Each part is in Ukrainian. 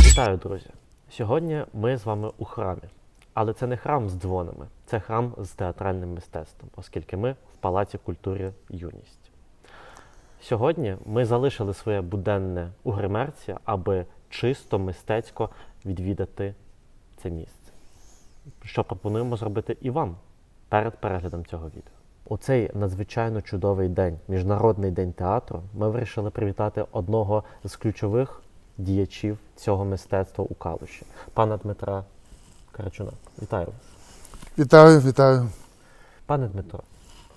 Вітаю, друзі! Сьогодні ми з вами у храмі. Але це не храм з дзвонами, це храм з театральним мистецтвом, оскільки ми в Палаці культури Юність. Сьогодні ми залишили своє буденне у гримерці, аби чисто мистецько відвідати це місце. Що пропонуємо зробити і вам перед переглядом цього відео. У цей надзвичайно чудовий день, Міжнародний день театру, ми вирішили привітати одного з ключових діячів цього мистецтва у Калуші, пана Дмитра Карачуна. Вітаю вас. Вітаю, вітаю. Пане Дмитро,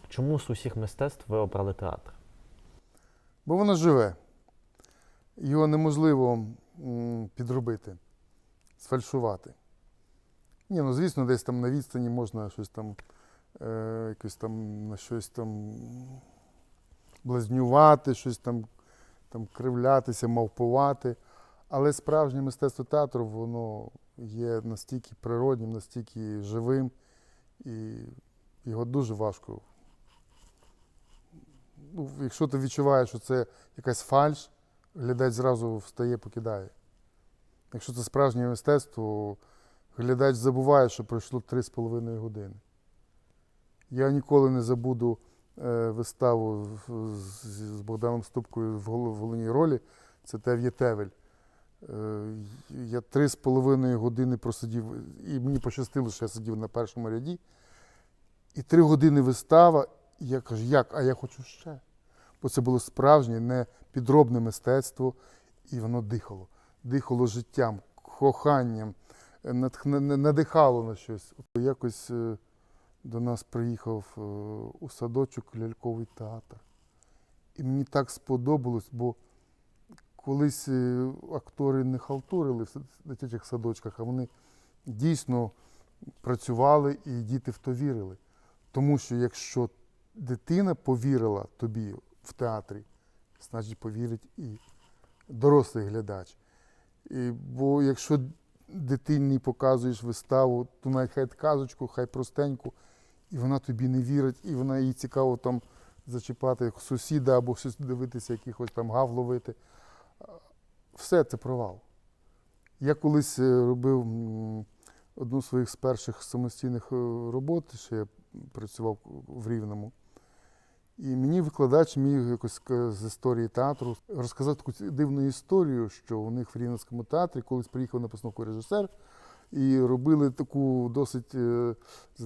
чому з усіх мистецтв ви обрали театр? Бо воно живе. Його неможливо підробити, сфальшувати. Ні, ну звісно, десь там на відстані можна щось там, е, якось там на щось там блазнювати, щось там, там кривлятися, мавпувати. Але справжнє мистецтво театру, воно є настільки природнім, настільки живим, і його дуже важко ну, якщо ти відчуваєш, що це якась фальш, глядач зразу встає, покидає. Якщо це справжнє мистецтво, глядач забуває, що пройшло 3,5 години. Я ніколи не забуду е, виставу з, з Богданом Ступкою в гол- головній ролі. Це Тев'є Тевель. Е, я 3,5 години просидів, і мені пощастило, що я сидів на першому ряді. І три години вистава, і я кажу, як? А я хочу ще. Бо це було справжнє, не підробне мистецтво, і воно дихало. Дихало життям, коханням, е, надихало на щось. Якось до нас приїхав е, у садочок ляльковий театр. І мені так сподобалось, бо колись е, актори не халтурили в дитячих садочках, а вони дійсно працювали і діти в то вірили. Тому що якщо дитина повірила тобі в театрі, значить повірить і дорослий глядач. І, бо якщо дитині показуєш виставу, то навіть хай казочку, хай простеньку, і вона тобі не вірить, і вона їй цікаво там зачіпати сусіда або щось дивитися, якихось там гав ловити. Все це провал. Я колись е, робив одну з своїх перших самостійних е, робот, ще я працював в Рівному. І мені викладач міг якось з історії театру розказати таку дивну історію, що у них в Рівненському театрі колись приїхав на постановку режисер і робили таку досить, е,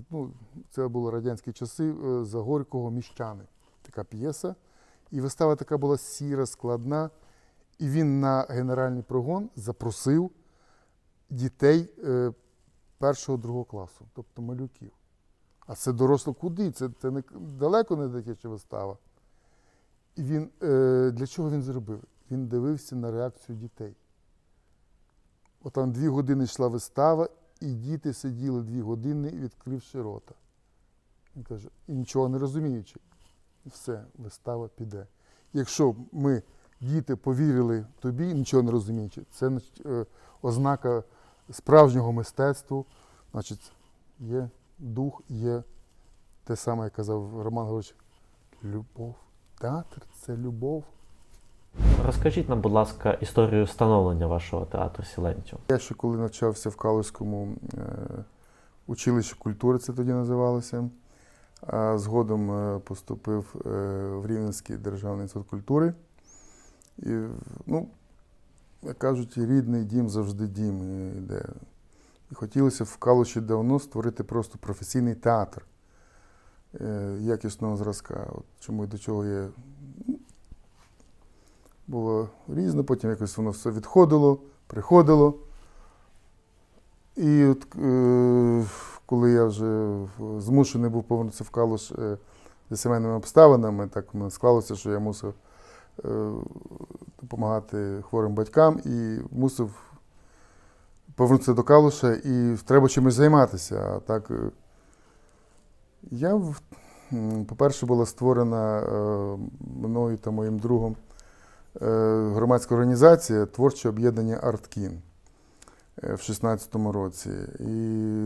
ну, це були радянські часи, е, за Горького міщани. Така п'єса. І вистава така була сіра, складна. І він на генеральний прогон запросив дітей е, першого другого класу, тобто малюків. А це доросло куди? Це, це не, далеко не дитяча вистава. І він, для чого він зробив? Він дивився на реакцію дітей. От там дві години йшла вистава, і діти сиділи дві години, відкривши рота. Він каже, і нічого не розуміючи, все, вистава піде. Якщо ми, діти, повірили тобі, нічого не розуміючи, це е, ознака справжнього мистецтва, значить, є дух, є те саме, як казав Роман Григорович, любов. Театр це любов. Розкажіть нам, будь ласка, історію становлення вашого театру Сіленціо. Я ще коли навчався в Калузькому е, училищі культури, це тоді називалося. А згодом е, поступив е, в Рівненський державний інститут культури. І, ну, як кажуть, рідний дім завжди дім. І, де. і хотілося в Калуші давно створити просто професійний театр якісного зразка. От чому і до чого я було різне, потім якось воно все відходило, приходило. І от, е, коли я вже змушений був повернутися в Калуш е, за сімейними обставинами, так склалося, що я мусив е, допомагати хворим батькам і мусив повернутися до Калуша, і треба чимось займатися. А так, е, я, по-перше, була створена е, мною та моїм другом громадська організація Творче об'єднання Арткін е, в 2016 році. І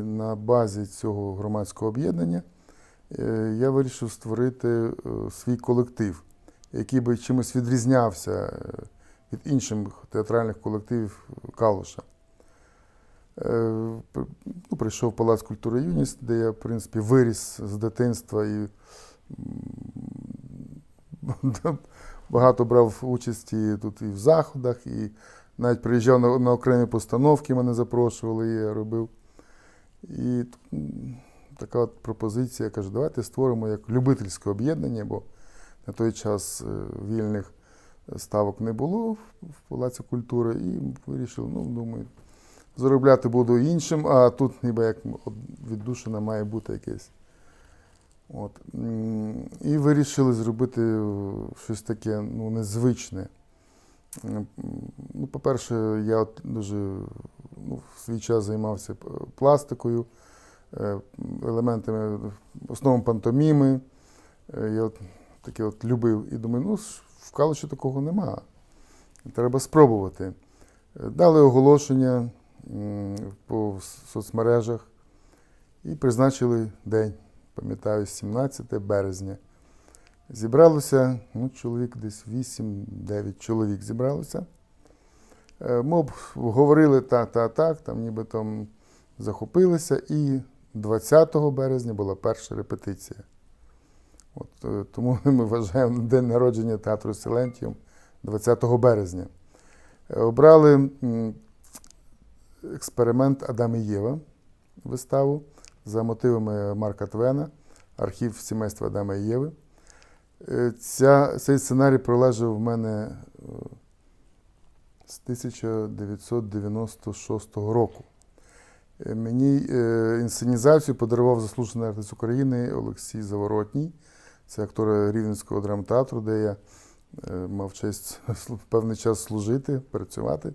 на базі цього громадського об'єднання е, я вирішив створити е, свій колектив, який би чимось відрізнявся е, від інших театральних колективів Калуша. Е, ну, прийшов в Палац культури юність, де я, в принципі, виріс з дитинства і багато брав участі тут і в заходах, і навіть приїжджав на, на окремі постановки, мене запрошували, я робив. І м, така от пропозиція, я кажу, давайте створимо як любительське об'єднання, бо на той час е, вільних ставок не було в Палаці культури, і вирішив, ну, думаю, заробляти буду іншим, а тут ніби як віддушина має бути якесь. От. І вирішили зробити е, щось таке ну, незвичне. Ну, по-перше, я дуже ну, в свій час займався пластикою, е, елементами, в основному пантоміми. Е, Я от таке от любив і думаю, ну в Калуші такого нема. Треба спробувати. Е, Дали оголошення по соцмережах і призначили день, пам'ятаю, 17 березня. Зібралося, ну, чоловік десь 8-9 чоловік зібралося. Е, Ми говорили так, так, так, там ніби там захопилися, і 20 березня була перша репетиція. От, е, тому ми вважаємо день народження театру Силентіум 20 березня. Е, Обрали експеримент Адам Єва виставу за мотивами Марка Твена, архів сімейства Адама і Єви. Е, Ця, цей сценарій пролежав в мене е, з 1996 року. Е, Мені інсценізацію подарував заслужений артист України Олексій Заворотній. Це актор Рівненського драмтеатру, де я мав честь певний час служити, працювати.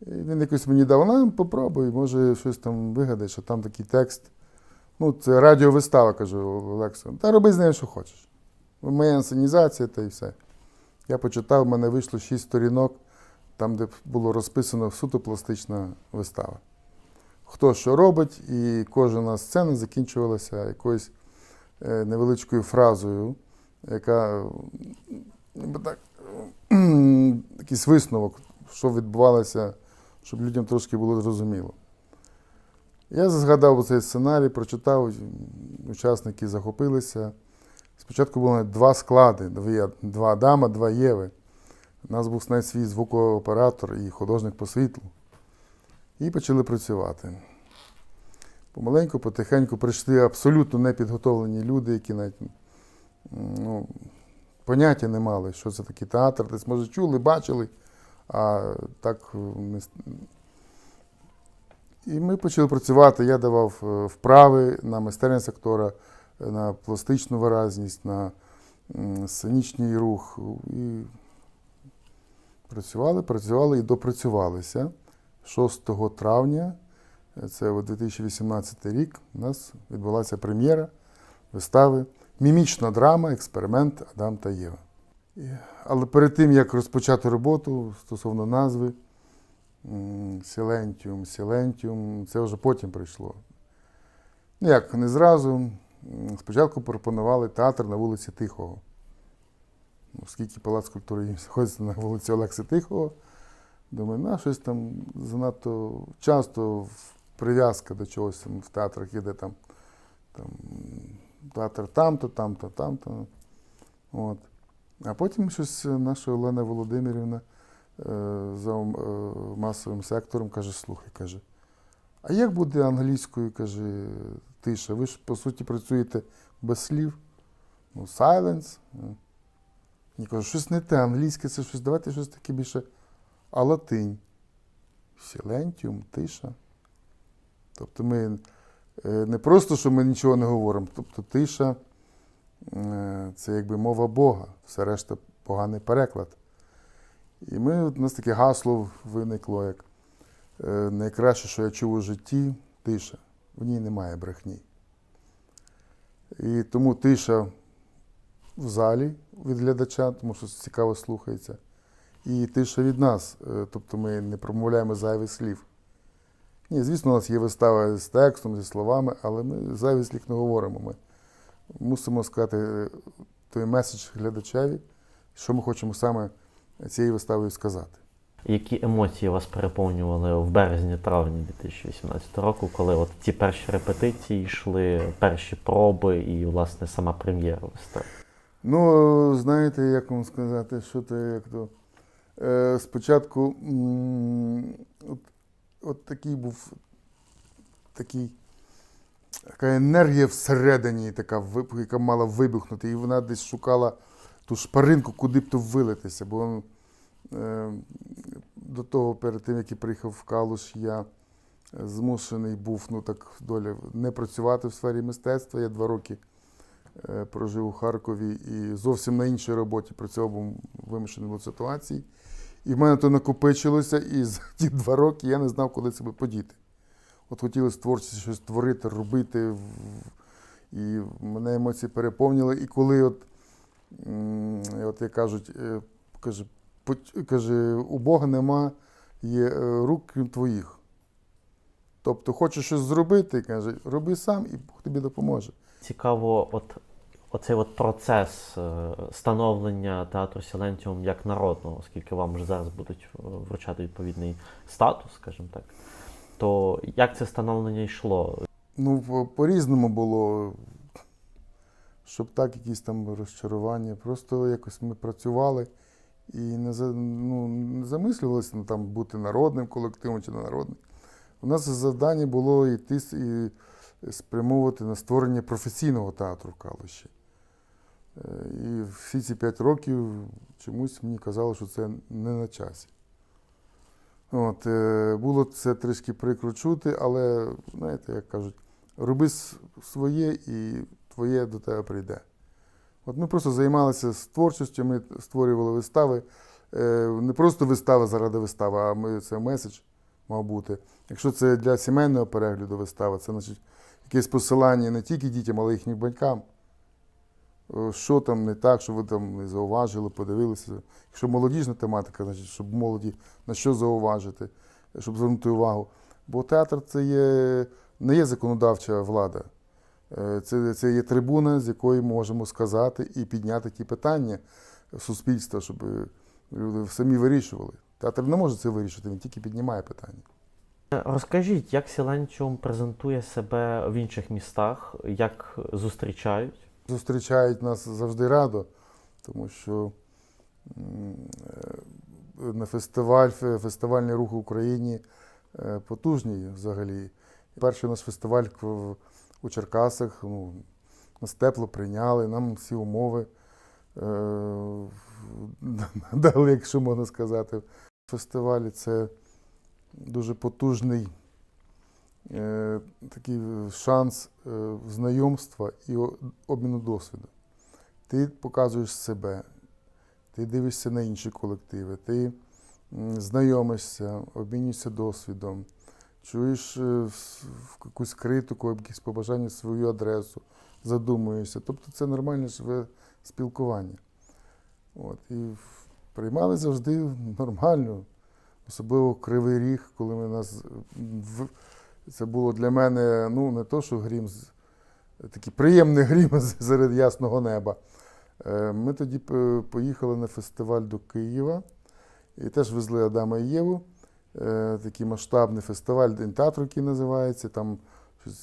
І він якось мені дав, ну, попробуй, може щось там вигадаєш, а там такий текст. Ну, це радіовистава, кажу Олексу. Та роби з нею, що хочеш. Моя інсценізація та й все. Я почитав, в мене вийшло шість сторінок, там, де було розписано суто пластична вистава. Хто що робить, і кожна сцена закінчувалася якоюсь е, невеличкою фразою, яка так, якийсь висновок, що відбувалося, щоб людям трошки було зрозуміло. Я згадав цей сценарій, прочитав, учасники захопилися. Спочатку було два склади: два Адама, два Єви. У нас був навіть свій звукооператор і художник по світлу. І почали працювати. Помаленьку, потихеньку прийшли абсолютно непідготовлені люди, які навіть ну, поняття не мали, що це такий театр. Десь, може, чули, бачили, а так е, не. І ми почали працювати. Я давав е, вправи на майстерність актора, е, на пластичну виразність, на сценічний рух. І працювали, працювали і допрацювалися. 6 травня, це 2018 рік, у нас відбулася прем'єра вистави Мімічна драма, експеримент Адам та Єва. Але перед тим, як розпочати роботу стосовно назви Сілентіум, Сілентіум, це вже потім прийшло. Ну як, не зразу. Спочатку пропонували театр на вулиці Тихого. Ну, Оскільки Палац культури знаходиться на вулиці Олекси Тихого, думаю, на щось там занадто часто прив'язка до чогось там в театрах іде там, там театр там-то, там-то, там-то. От. А потім щось наша Олена Володимирівна е, за е, масовим сектором каже: слухай, каже, а як буде англійською, каже, тиша? Ви ж по суті працюєте без слів. Ну, silence. Я кажу, щось не те, англійське це щось, давайте щось таке більше. А латинь. Сілентіум, тиша. Тобто ми е, не просто, що ми нічого не говоримо, тобто тиша це якби мова Бога, все решта поганий переклад. І ми, у нас таке гасло виникло, як е, найкраще, що я чув у житті, тиша. В ній немає брехні. І тому тиша в залі від глядача, тому що цікаво слухається. І тиша від нас, е, тобто ми не промовляємо зайвих слів. Ні, звісно, у нас є вистава з текстом, зі словами, але ми зайвих слів не говоримо. Ми мусимо сказати е, той меседж глядачеві, що ми хочемо саме цією виставою сказати. Які емоції вас переповнювали в березні-травні 2018 року, коли от ті перші репетиції йшли, перші проби і, власне, сама прем'єра вистави? Ну, знаєте, як вам сказати, що то як то. Е, спочатку м, от, от такий був такий, така енергія всередині, така, яка мала вибухнути, і вона десь шукала ту шпаринку, куди б то вилитися. Бо е, до того, перед тим, як я приїхав в Калуш, я змушений був, ну так доля, не працювати в сфері мистецтва. Я два роки е, прожив у Харкові і зовсім на іншій роботі працював, був вимушений був ситуації. І в мене то накопичилося, і за ті два роки я не знав, куди себе подіти. От хотілося творчість щось творити, робити. І мене емоції переповнили. І коли, от, от як кажуть, е, каже, каже, у Бога нема є е, рук, крім твоїх. Тобто, хочеш щось зробити, каже, роби сам, і Бог тобі допоможе. Цікаво, от оцей от процес е, становлення театру Сілентіум як народного, оскільки вам вже зараз будуть вручати відповідний статус, скажімо так. То як це становлення йшло? Ну, по- по-різному було, щоб так, якісь там розчарування. Просто якось ми працювали і не, за, ну, не замислювалися там, бути народним колективом чи не народним. У нас завдання було йти і спрямовувати на створення професійного театру в Калуші. Е, І всі ці п'ять років чомусь мені казали, що це не на часі. От, е, було це трішки прикро чути, але, знаєте, як кажуть, роби своє і твоє до тебе прийде. От ми просто займалися творчістю, ми створювали вистави. Е, Не просто вистави заради вистави, а ми, це меседж мав бути. Якщо це для сімейного перегляду вистава, це значить якесь посилання не тільки дітям, але й їхнім батькам. Е, Що там не так, що ви там не зауважили, подивилися. Якщо молодіжна тематика, значить, щоб молоді на що зауважити, щоб звернути увагу. Бо театр це є, не є законодавча влада. Е, Це, це є трибуна, з якої можемо сказати і підняти ті питання суспільства, щоб люди самі вирішували. Театр не може це вирішити, він тільки піднімає питання. Розкажіть, як Сілентіум презентує себе в інших містах, як зустрічають? Зустрічають нас завжди радо, тому що е, на фестиваль, фе- фестивальний рух в Україні е, потужний взагалі. Перший наш фестиваль у Черкасах, ну, нас тепло прийняли, нам всі умови е, дали, якщо можна сказати. Фестивалі це дуже потужний такий шанс е, знайомства і обміну досвіду. Ти показуєш себе, ти дивишся на інші колективи, ти знайомишся, обмінюєшся досвідом, чуєш е, якусь критику, якісь побажання свою адресу, задумуєшся. Тобто це нормальне живе спілкування. От, і приймали завжди нормально, особливо Кривий Ріг, коли ми нас в, це було для мене ну, не то, що грім, такий приємний грім серед ясного неба. Е, Ми тоді поїхали на фестиваль до Києва і теж везли Адама і Єву. Е, Такий масштабний фестиваль, День театру, який називається. Там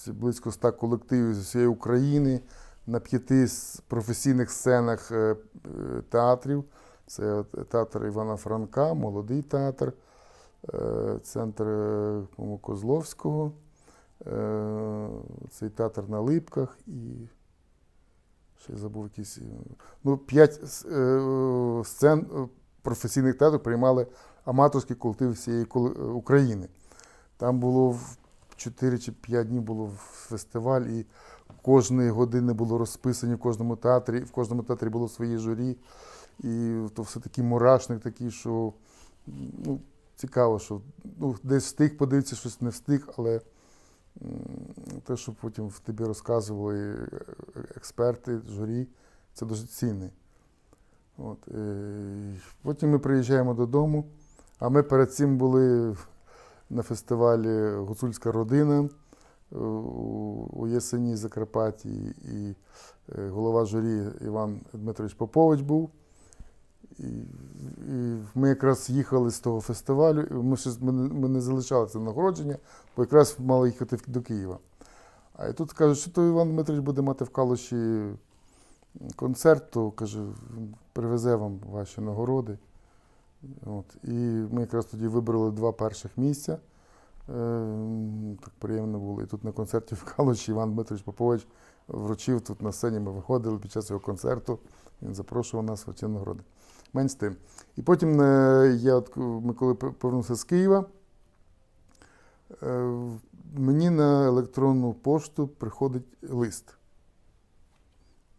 близько ста колективів з усієї України на п'яти професійних сценах е, театрів. Це театр Івана Франка, молодий театр, центр е, Козловського, е, цей театр на Липках і ще забув якісь. е, Ну, п'ять е, сцен е, професійних театрів приймали аматорські колективи всієї е, України. Там було в 4 чи 5 днів було фестиваль, і кожної години було розписані в кожному театрі, в кожному театрі було своє журі. І то все такий мурашник такий, що ну, цікаво, що ну, десь встиг подивитися, щось не встиг, але те, що потім в тобі розказували е, експерти, журі, це дуже цінне. От, е, потім ми приїжджаємо додому, а ми перед цим були на фестивалі Гуцульська родина е, у Єсені Закарпатті, і голова журі Іван Дмитрович Попович був. І, і ми якраз їхали з того фестивалю, ми, ми, ми не залишали це нагородження, бо якраз мали їхати до Києва. А і тут кажуть, що то Іван Дмитрович буде мати в Калуші концерт, то каже, привезе вам ваші нагороди. От. І ми якраз тоді вибрали два перших місця. Е, так приємно було. І тут на концерті в Калуші Іван Дмитрович Попович вручив тут на сцені. Ми виходили під час його концерту. Він запрошував нас в ці нагороди. Менш тим. І потім е, я, ми коли повернувся з Києва, е, мені на електронну пошту приходить лист.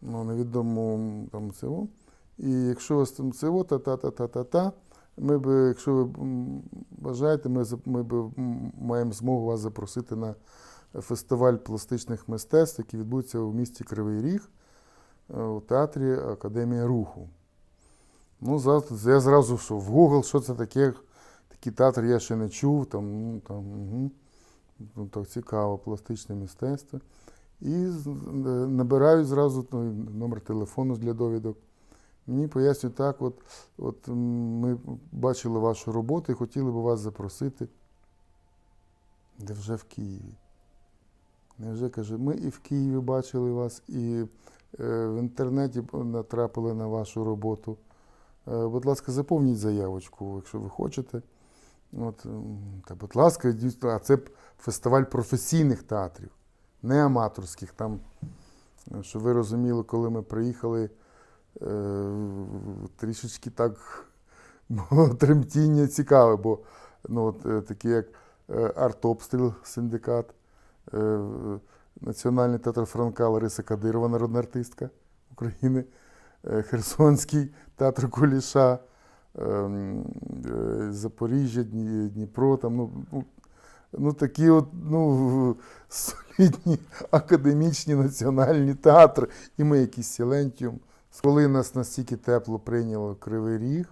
Ну, невідомо там ЦО. І якщо у вас там ЦО, та-та-та-та-та-та, ми би, якщо ви бажаєте, ми, ми би маємо змогу вас запросити на фестиваль пластичних мистецтв, який відбудеться у місті Кривий Ріг е, у театрі Академія Руху. Ну, я зразу в Google, що це таке, такий театр я ще не чув, там, ну, там, угу. ну, так цікаво, пластичне мистецтво. І е, набираю зразу ну, номер телефону для довідок. Мені пояснюють так, от, от ми бачили вашу роботу і хотіли б вас запросити. Де вже в Києві. Невже каже, ми і в Києві бачили вас, і е, в інтернеті натрапили на вашу роботу. Е, будь ласка, заповніть заявочку, якщо ви хочете. От, та, будь ласка, а це фестиваль професійних театрів, не аматорських. Там, е, щоб ви розуміли, коли ми приїхали, е, трішечки так тремтіння цікаве, бо ну, от, такі як артобстріл синдикат, Національний театр Франка Лариса Кадирова, народна артистка України, Херсонський театр Куліша, ем, е, Запоріжжя, Дніпро, там, ну, ну, ну такі от ну, солідні академічні національні театри, і ми якийсь Сілентіум. Коли нас настільки тепло прийняло Кривий Ріг,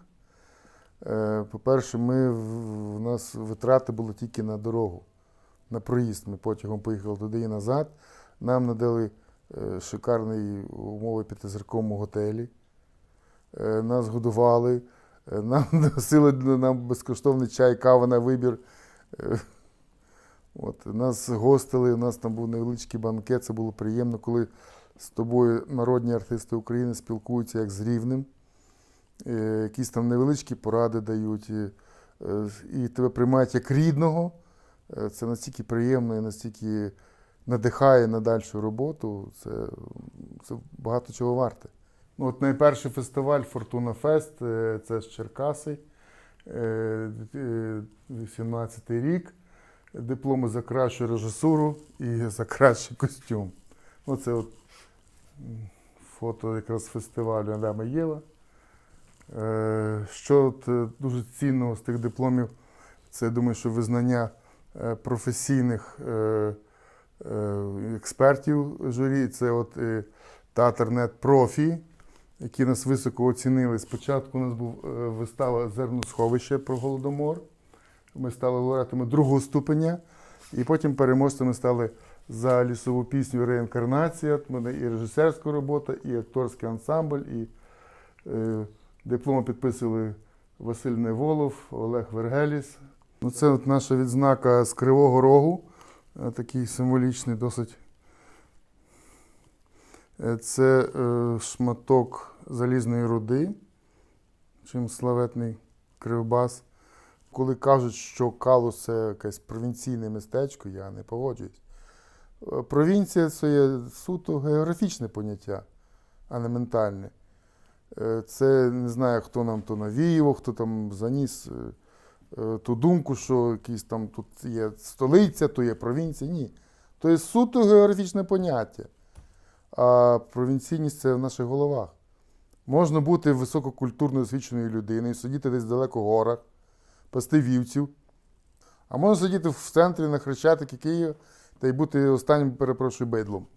е, по-перше, ми, в- нас витрати були тільки на дорогу, на проїзд. Ми потягом поїхали туди і назад. Нам надали е, шикарні умови п'ятизірковому готелі. Е, Нас годували, е, нам носили нам безкоштовний чай, кава на вибір. Е, От, нас гостили, у нас там був невеличкий банкет, це було приємно, коли з тобою народні артисти України спілкуються як з рівним. Е, Якісь там невеличкі поради дають, і, е, і тебе приймають як рідного. Е, Це настільки приємно і настільки надихає на дальшу роботу. Це, це багато чого варте. Ну, от найперший фестиваль Фортуна Фест е, це з Черкаси, е, е, 18-й рік. Дипломи за кращу режисуру і за кращий костюм. Оце от фото якраз фестивалю Адама Єва. Е, Що от, е, дуже цінного з тих дипломів, це я думаю, що визнання е, професійних е, е, експертів журі. Це от е, театр «Нет Профі, які нас високо оцінили. Спочатку у нас був е, вистава Зерносховище про Голодомор. Ми стали лауреатами другого ступеня, і потім переможцями стали за лісову пісню Реінкарнація. Мене і режисерська робота, і акторський ансамбль, і е, дипломи підписували Василь Неволов, Олег Вергеліс. Ну, це от наша відзнака з Кривого Рогу, е, такий символічний досить. Е, Це е, шматок залізної руди, чим славетний Кривбас. Коли кажуть, що Калус це якесь провінційне містечко, я не погоджуюсь. Е, Провінція це є суто географічне поняття, а не ментальне. Е, Це не знаю, хто нам то навіяв, хто там заніс е, е, ту думку, що якийсь там тут є столиця, то є провінція. Ні. То є суто географічне поняття. А провінційність це в наших головах. Можна бути висококультурно освіченою людиною, сидіти десь далеко в горах, пасти вівців. А можна сидіти в центрі на Хрещатикі Києва та й бути останнім, перепрошую, бейдлом.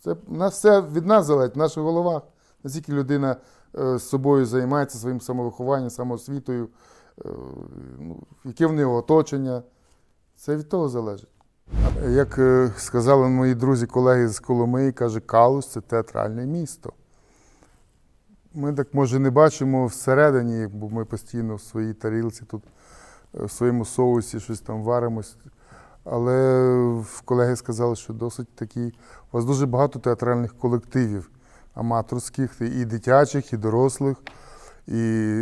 Це в нас все від нас залежить, в наших головах. Наскільки людина е, з собою займається своїм самовихованням, самоосвітою, е, яке в нього оточення. Це від того залежить. Як е, сказали мої друзі, колеги з Коломиї, каже, Калуш це театральне місто. Ми так може не бачимо всередині, бо ми постійно в своїй тарілці тут, е, в своєму соусі щось там варимось. Але колеги сказали, що досить такі. У вас дуже багато театральних колективів, аматорських, і дитячих, і дорослих, і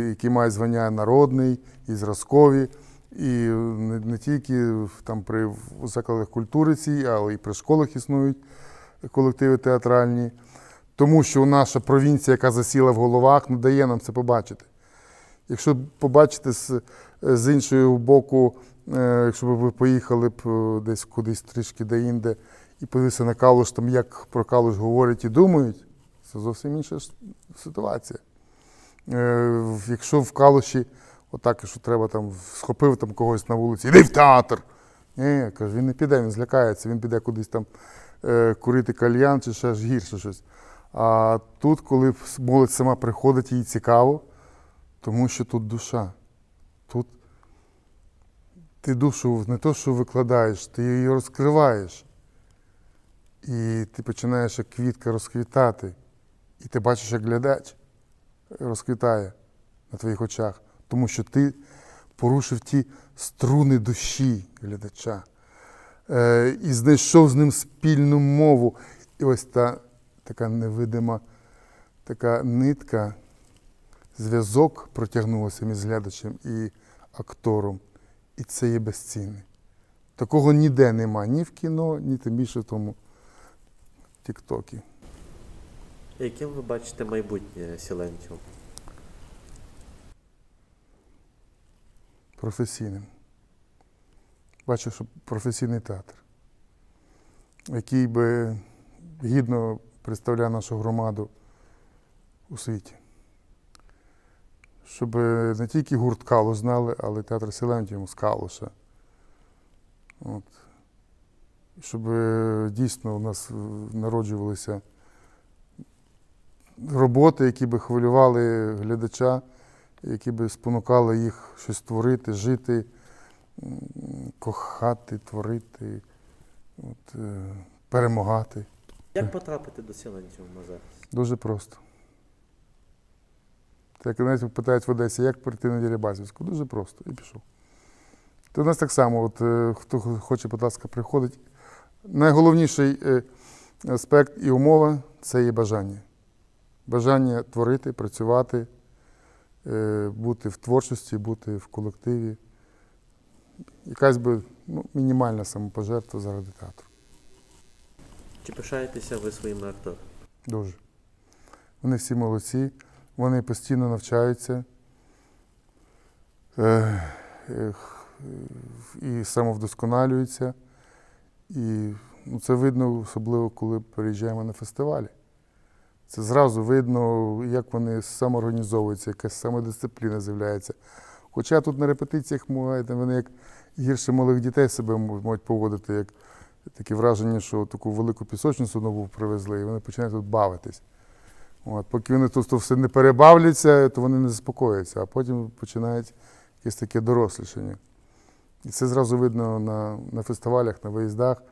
які мають звання народний, і зразкові. І не, не тільки там при закладах культури цій, але і при школах існують колективи театральні. Тому що наша провінція, яка засіла в головах, не дає нам це побачити. Якщо побачите з, з іншого боку, е, якщо б ви поїхали б е, десь кудись трішки де-інде і подивилися на Калуш, там як про Калуш говорять і думають, це зовсім інша ситуація. Е, Якщо в Калуші, отак, що треба там, схопив там когось на вулиці, іди в театр. Ні, каже, він не піде, він злякається, він піде кудись там е, курити кальян чи ще ж гірше щось. А тут, коли молодь сама приходить, їй цікаво, тому що тут душа. Тут ти душу не то, що викладаєш, ти її розкриваєш. І ти починаєш як квітка розквітати. І ти бачиш, як глядач розквітає на твоїх очах, тому що ти порушив ті струни душі глядача е, і знайшов з ним спільну мову. І ось та така невидима така нитка, зв'язок протягнулося між глядачем і актором. І це є безцінне. Такого ніде нема, ні в кіно, ні тим більше в тому Тіктокі. Яким ви бачите майбутнє Сіленціум? професійним. Бачу, що професійний театр, який би гідно представляв нашу громаду у світі. Щоб не тільки гурт Калуш знали, але театр Силентіум з Калуша. От. Щоб е, дійсно у нас е, народжувалися роботи, які би хвилювали глядача, які би спонукали їх щось творити, жити, кохати, творити, от, е, перемагати. Як потрапити до Сіленціума зараз? Дуже просто. Як навіть питають в Одесі, як прийти на Дерибасівську? Дуже просто. І пішов. То у нас так само, от, е, хто хоче, будь ласка, приходить. Найголовніший е, аспект і умова це є бажання. Бажання творити, працювати, е, бути в творчості, бути в колективі. Якась би ну, мінімальна самопожертва заради театру. Чи пишаєтеся ви своїми акторами? Дуже. Вони всі молодці, вони постійно навчаються е, е, і самовдосконалюються. І ну, це видно, особливо, коли переїжджаємо на фестивалі. Це зразу видно, як вони самоорганізовуються, якась самодисципліна з'являється. Хоча тут на репетиціях вони як гірше малих дітей себе можуть поводити, як таке враження, що таку велику пісочницю нову привезли, і вони починають тут бавитись. От, поки вони тут все не перебавляться, то вони не заспокояться, а потім починають якесь таке дорослішання. І це зразу видно на, на фестивалях, на виїздах.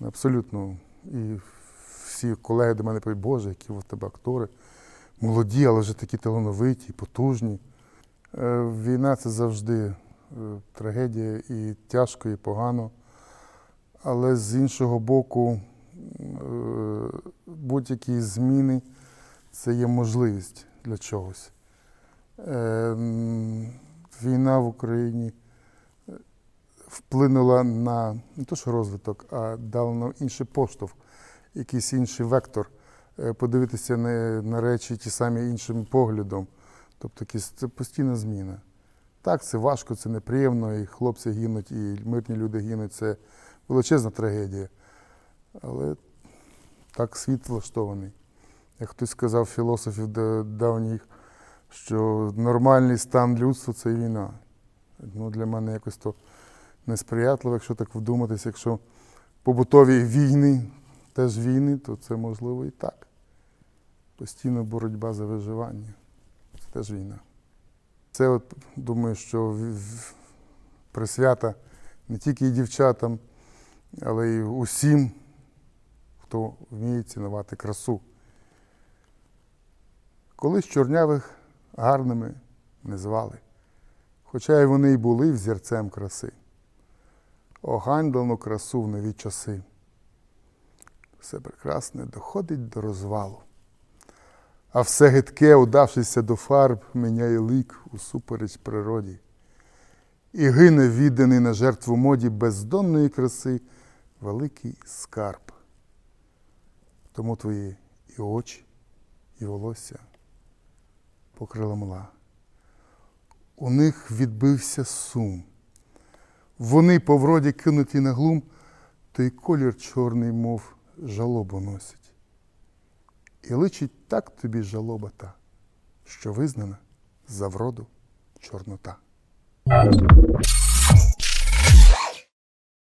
Абсолютно. І всі колеги до мене кажуть, Боже, які у тебе актори, молоді, але вже такі талановиті, потужні. Е, Війна це завжди е, трагедія і тяжко, і погано. Але з іншого боку, е, будь-які зміни це є можливість для чогось. Війна в Україні вплинула на не то, що розвиток, а дала нам інший поштовх, якийсь інший вектор, е, подивитися на, на речі ті самі іншим поглядом. Тобто це постійна зміна. Так, це важко, це неприємно, і хлопці гинуть, і мирні люди гинуть. Це величезна трагедія. Але так світ влаштований. Як хтось сказав філософів давніх, що нормальний стан людства це війна. Ну, для мене якось то несприятливо, якщо так вдуматися, якщо побутові війни, теж війни, то це можливо і так. Постійна боротьба за виживання. Це теж війна. Це от думаю, що присвята не тільки дівчатам, але й усім, хто вміє цінувати красу. Колись чорнявих гарними не звали, хоча й вони й були взірцем краси. Оганьдану красу в нові часи. Все прекрасне доходить до розвалу. А все гидке, удавшися до фарб, міняє лик усупереч природі. І гине відданий на жертву моді бездонної краси великий скарб. Тому твої і очі, і волосся покрила мла. У них відбився сум. Вони по вроді кинуті на глум, той колір чорний, мов жалобу носить. І личить так тобі жалоба та, що визнана за вроду чорнота.